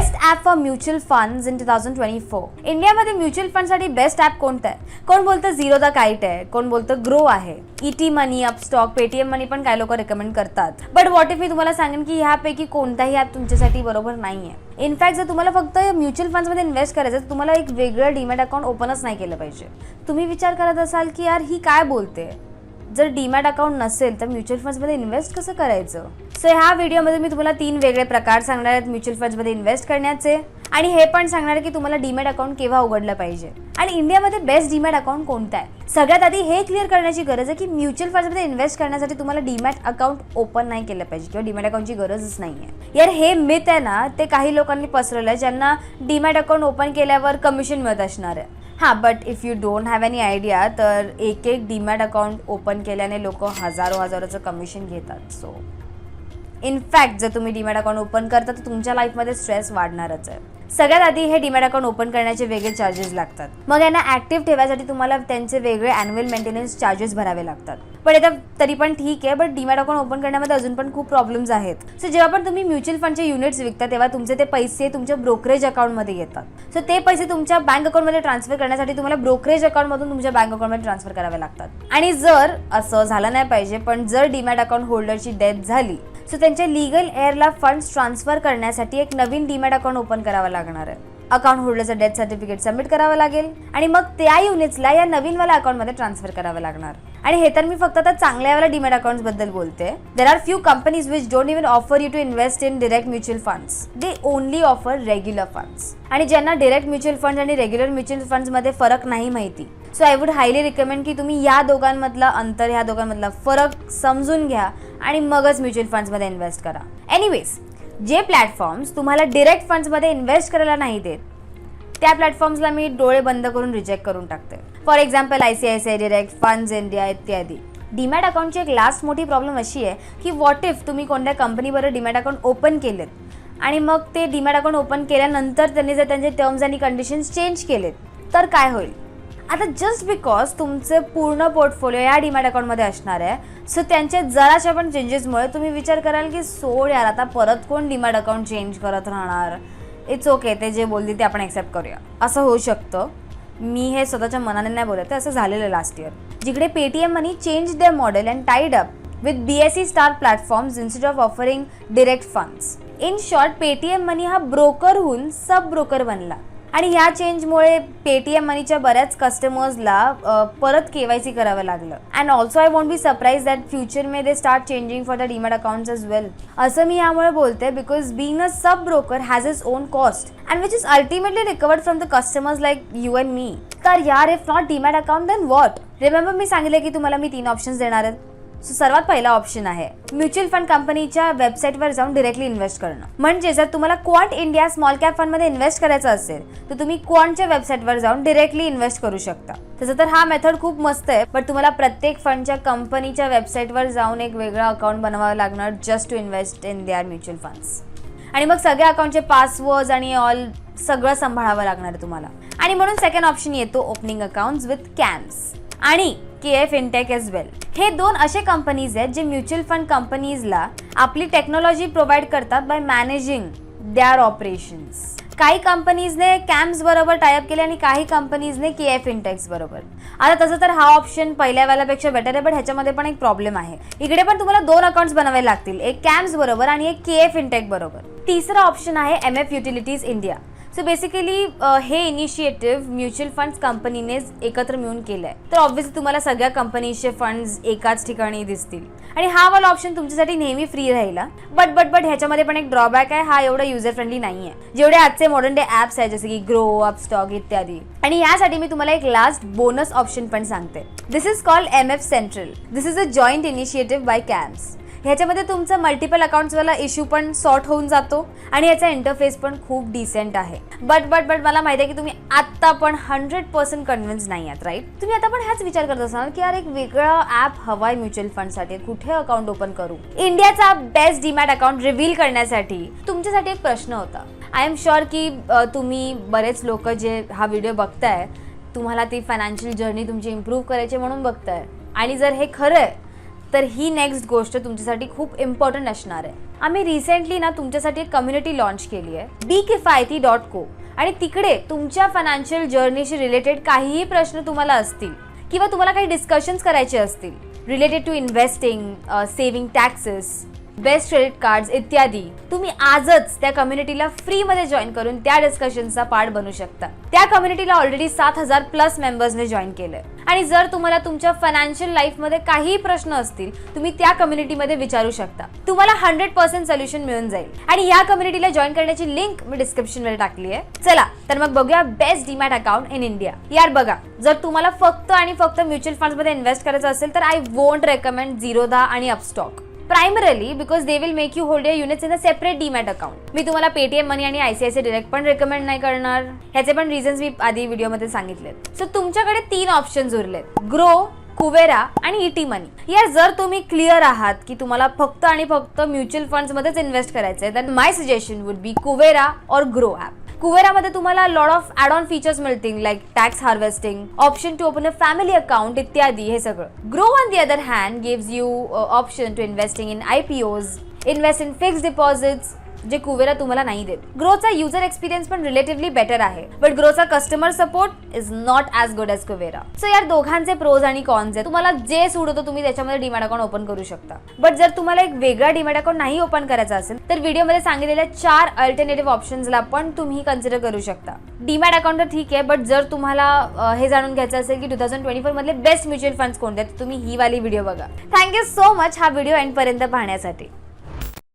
Best app for mutual funds in two thousand twenty four इंडियामध्ये mutual फंडसाठी best app कोणतं आहे? कोण बोलतं झिरो द काईट आहे? कोण बोलतं ग्रो आहे? ET Money Upstox Paytm Money पण काही लोक रेकमेंड करतात. बट वॉट इफ मी तुम्हाला सांगेन की ह्यापैकी कोणताही ॲप तुमच्यासाठी बरोबर नाही आहे इनफॅक्ट जर तुम्हाला फक्त म्युच्युअल फंड्समध्ये इन्व्हेस्ट करायचं तर तुम्हाला एक वेगळं डीमॅट अकाउंट ओपनच नाही केलं पाहिजे. तुम्ही विचार करत असाल की यार ही काय बोलते? जर डीमॅट अकाउंट नसेल तर म्युच्युअल फंड्समध्ये इन्व्हेस्ट कसं करायचं? सो ह्या व्हिडिओमध्ये मी तुम्हाला तीन वेगळे प्रकार सांगणार आहेत म्युच्युअल फंड्समध्ये इन्व्हेस्ट करण्याचे. आणि हे पण सांगणार की तुम्हाला डीमॅट अकाउंट केव्हा उघडलं पाहिजे. आणि इंडियामध्ये बेस्ट डीमॅट अकाउंट कोणतं आहे? सगळ्यात आधी हे क्लिअर करण्याची गरज आहे की म्युच्युअल फंड्समध्ये इन्व्हेस्ट करण्यासाठी तुम्हाला डीमॅट अकाउंट ओपन नाही केलं पाहिजे किंवा डीमॅट अकाउंटची गरजच नाही आहे यार हे मिथ आहे ना ते काही लोकांनी पसरवलं आहे ज्यांना डीमॅट अकाउंट ओपन केल्यावर कमिशन मिळत असणार आहे. हां but if you don't have any idea तर एक एक डीमॅट अकाउंट ओपन केल्याने लोक हजारो हजारोचं कमिशन घेतात. सो इनफॅक्ट जर तुम्ही डीमॅट अकाउंट ओपन करता तर तुमच्या लाईफमध्ये स्ट्रेस वाढणारच आहे. सगळ्यात आधी हे डिमॅट अकाउंट ओपन करण्याचे वेगळे चार्जेस लागतात. मग यांना ॲक्टिव्ह ठेवायसाठी तुम्हाला त्यांचे वेगळे अॅन्युअल मेंटेनन्स चार्जेस भरावे लागतात. पण आता तरी पण ठीक आहे बट डिमॅट अकाउंट ओपन करण्यामध्ये अजून पण खूप प्रॉब्लेम्स आहेत. सो जेव्हा पण तुम्ही म्युच्युअल फंडचे युनिट्स विकता तेव्हा तुमचे ते पैसे तुमच्या ब्रोकरेज अकाउंटमध्ये येतात. सो ते पैसे तुमच्या बँक अकाउंटमध्ये ट्रान्सफर करण्यासाठी तुम्हाला ब्रोकरेज अकाउंटमधून तुमच्या बँक अकाउंटमध्ये ट्रान्सफर करावे लागतात. आणि जर असं झालं नाही पाहिजे पण जर डीमॅट अकाउंट होल्डरची डेथ झाली सो त्यांच्या लिगल एअरला फंड्स ट्रान्सफर करण्यासाठी एक नवीन डीमॅट अकाउंट ओपन करावं लागणार आहे. अकाउंट होल्डरचं डेथ सर्टिफिकेट सबमिट करावं लागेल आणि मग त्या युनिट्सला या नवीनवाल्या अकाउंटमध्ये ट्रान्सफर करावं लागणार. आणि हे तर मी फक्त आता चांगल्यावाला डिमॅट अकाउंटबद्दल बोलते. There are few companies which don't even offer you to invest in direct mutual funds they only offer regular funds आणि ज्यांना डिरेक्ट म्युच्युअल फंड आणि रेग्युलर म्युच्युअल फंड्समध्ये फरक नाही माहिती. So I would highly recommend की तुम्ही या दोघांमधला अंतर ह्या दोघांमधला फरक समजून घ्या. आणि मगच म्युच्युअल फंड्समध्ये इन्व्हेस्ट करा. एनिवेज जे प्लॅटफॉर्म्स तुम्हाला डिरेक्ट फंड्समध्ये इन्व्हेस्ट करायला नाही देत त्या प्लॅटफॉर्म्सला मी डोळे बंद करून रिजेक्ट करून टाकते. For example I C I C I direct funds India इत्यादी. डीमॅट अकाउंटची एक लास्ट मोठी प्रॉब्लेम अशी आहे की व्हॉट इफ तुम्ही कोणत्या कंपनीबरोबर डीमॅट अकाउंट ओपन केलेत? आणि मग ते डीमॅट अकाउंट ओपन केल्यानंतर त्यांनी जर त्यांचे टर्म्स आणि कंडिशन्स चेंज केलेत तर काय होईल? आता जस्ट बिकॉज तुमचे पूर्ण पोर्टफोलिओ या डीमॅट अकाउंटमध्ये असणार आहे सो त्यांच्या जराशा पण चेंजेसमुळे तुम्ही विचार कराल की सोड यार आता परत कोण डीमॅट अकाउंट चेंज करत राहणार? इट्स ओके ते जे बोलली ते आपण ॲक्सेप्ट करूया. असं होऊ शकतं. मी हे स्वतःच्या मनाने नाही बोलत आहे असं झालेलं लास्ट इयर जिकडे Paytm money change the model and tied up with B S C star platforms instead of offering direct funds in short Paytm money हा ब्रोकरहून सब ब्रोकर बनला. आणि या चेंजमुळे पेटीएम मनीच्या बऱ्याच कस्टमर्सला परत के वाय सी करावं लागलं. And also I want be surprise that future may they start changing for the demat accounts as well असं मी यामुळे बोलते because being a sub broker has is own cost and which is ultimately recovered from the customers like you and me तर यार if not demat account then what remember मी सांगितलं की तुम्हाला मी तीन ऑप्शन्स देणार आहेत सो सर्वात पहिला ऑप्शन आहे म्युच्युअल फंड कंपनीच्या वेबसाईटवर जाऊन डिरेक्टली इन्व्हेस्ट करणं. म्हणजे जर तुम्हाला क्वांट इंडिया स्मॉल कॅप फंडमध्ये इन्व्हेस्ट करायचं असेल तर तुम्ही क्वांटच्या वेबसाईटवर जाऊन डिरेक्टली इन्व्हेस्ट करू शकता. तसं तर हा मेथड खूप मस्त आहे बट तुम्हाला प्रत्येक फंडच्या कंपनीच्या वेबसाईटवर जाऊन एक वेगळा अकाउंट बनवावं लागणार just to invest in their mutual funds आणि मग सगळ्या अकाउंटचे पासवर्ड आणि ऑल सगळं सांभाळावं लागणार आहे तुम्हाला. आणि म्हणून सेकंड ऑप्शन येतो ओपनिंग अकाउंट्स विथ कॅम्स आणि K F intake as well हे दोन असे कंपनीज आहेत जे म्युच्युअल फंड कंपनीजला आपली टेक्नॉलॉजी प्रोव्हाइड करतात बाय मॅनेजिंग देअर ऑपरेशन्स काही कंपनीजने कॅम्प्स बरोबर टायअप केले आणि काही कंपनीजने के एफ इंटेक्स बरोबर. आता तसं तर हा ऑप्शन पहिल्या वेळेपेक्षा बेटर आहे बट ह्याच्यामध्ये पण एक प्रॉब्लेम आहे. इकडे पण तुम्हाला दोन अकाउंट्स बनवावे लागतील. एक कॅम्प्स बरोबर आणि एक के एफ इनटेक बरोबर. तिसरा ऑप्शन आहे M F utilities India so basically uh, हे इनिशिएटिव्ह म्युच्युअल फंड्स कंपनीनेच एकत्र मिळून केलं आहे तर ऑब्व्हियसली तुम्हाला सगळ्या कंपनीजचे फंड्स एकाच ठिकाणी दिसतील. आणि हा वाला ऑप्शन तुमच्यासाठी नेहमी फ्री राहिला. बट बट बट ह्याच्यामध्ये पण एक ड्रॉबॅक आहे. हा एवढा युजर फ्रेंडली नाही आहे जेवढे आजचे मॉडर्न डे ॲप्स आहेत जसे की ग्रो अपस्टॉक इत्यादी. आणि यासाठी मी तुम्हाला एक लास्ट बोनस ऑप्शन पण सांगते. This is called M F central this is a joint initiative by CAMS ह्याच्यामध्ये तुमचं मल्टिपल अकाउंट्सवाला इश्यू पण सॉर्ट होऊन जातो आणि याचा इंटरफेस पण खूप डिसेंट आहे. बट बट बट मला माहिती आहे की तुम्ही आत्ता पण हंड्रेड पर्सेंट कन्व्हिन्स नाही आहात राईट तुम्ही आता पण ह्याच विचार करत असाल की यार एक वेगळा ॲप हवाय म्युच्युअल फंडसाठी कुठे अकाउंट ओपन करू? इंडियाचा बेस्ट डीमॅट अकाउंट रिव्हील करण्यासाठी तुमच्यासाठी एक प्रश्न होता. आय एम शुअर की तुम्ही बरेच लोक जे हा व्हिडिओ बघताय तुम्हाला ती फायनान्शियल जर्नी तुमची इम्प्रूव्ह करायची म्हणून बघताय. आणि जर हे खरं आहे तर ही नेक्स्ट गोष्ट तुमच्यासाठी खूप इम्पॉर्टंट असणार आहे. आम्ही रिसेंटली ना तुमच्यासाठी एक कम्युनिटी लॉन्च केली आहे. बी किफायती डॉट को आणि तिकडे तुमच्या फायनान्शियल जर्नीशी रिलेटेड काहीही प्रश्न तुम्हाला असतील किंवा तुम्हाला काही डिस्कशन्स करायचे असतील related to investing saving taxes best credit cards इत्यादी. तुम्ही आजच त्या कम्युनिटीला फ्रीमध्ये जॉईन करून त्या डिस्कशनचा पार्ट बनू शकता. त्या कम्युनिटीला ऑलरेडी सात हजार प्लस मेंबर्सने जॉईन केलंय. आणि जर तुम्हाला तुमच्या फायनान्शियल लाईफमध्ये काहीही प्रश्न असतील तुम्ही त्या कम्युनिटीमध्ये विचारू शकता. तुम्हाला हंड्रेड पर्सेंट सोल्युशन मिळून जाईल. आणि या कम्युनिटीला जॉईन करण्याची लिंक मी डिस्क्रिप्शनमध्ये टाकली आहे चला तर मग बघूया best demat account in India यार बघा जर तुम्हाला फक्त आणि फक्त म्युच्युअल फंडमध्ये इन्व्हेस्ट करायचं असेल तर आय वोंट रेकमेंड झिरोदा आणि Upstox primarily because they will make you hold your units in a separate demat account मी तुम्हाला पेटीएम मनी आणि आयसीआयसी डिरेक्ट पण रेकमेंड नाही करणार. ह्याचे पण रिझन्स मी आधी व्हिडिओमध्ये सांगितले सो तुमच्याकडे तीन ऑप्शन्स उरलेत. ग्रो कुवेरा आणि ईटी मनी यार जर तुम्ही क्लिअर आहात की तुम्हाला फक्त आणि फक्त म्युच्युअल फंड्समध्येच इन्व्हेस्ट करायचं आहे तर my suggestion would be Kuvera और ग्रो ॲप कुवेरामध्ये तुम्हाला lot of add on features मिळतील like tax harvesting option to open a family account इत्यादी हे सगळं. Groww on the other hand gives you option to investing in I P Os invest in fix deposits जे कुवेरा तुम्हाला नाही देत. ग्रोचा user experience पण रिलेटिव्हली बेटर आहे. But ग्रोचा customer support is not as good as Kuvera so यार दोघांचे pros आणि कॉन्स आहे तुम्हाला जे सूट होतं तुम्ही त्याच्यामध्ये डीमॅट अकाउंट ओपन करू शकता. बट जर तुम्हाला एक वेगळा डिमॅट अकाउंट नाही ओपन करायचा असेल तर व्हिडिओमध्ये सांगितलेल्या चार अल्टरनेटिव्ह ऑप्शन्सला पण तुम्ही कन्सिडर करू शकता. डीमॅट अकाउंट तर ठीक आहे बट जर तुम्हाला हे जाणून घ्यायचं असेल की टू थाउजंड ट्वेंटी फोर मधले बेस्ट म्युच्युअल फंड्स कोणते तुम्ही ही वाली व्हिडिओ बघा. थँक्यू सो मच हा व्हिडिओ एंडपर्यंत पाहण्यासाठी.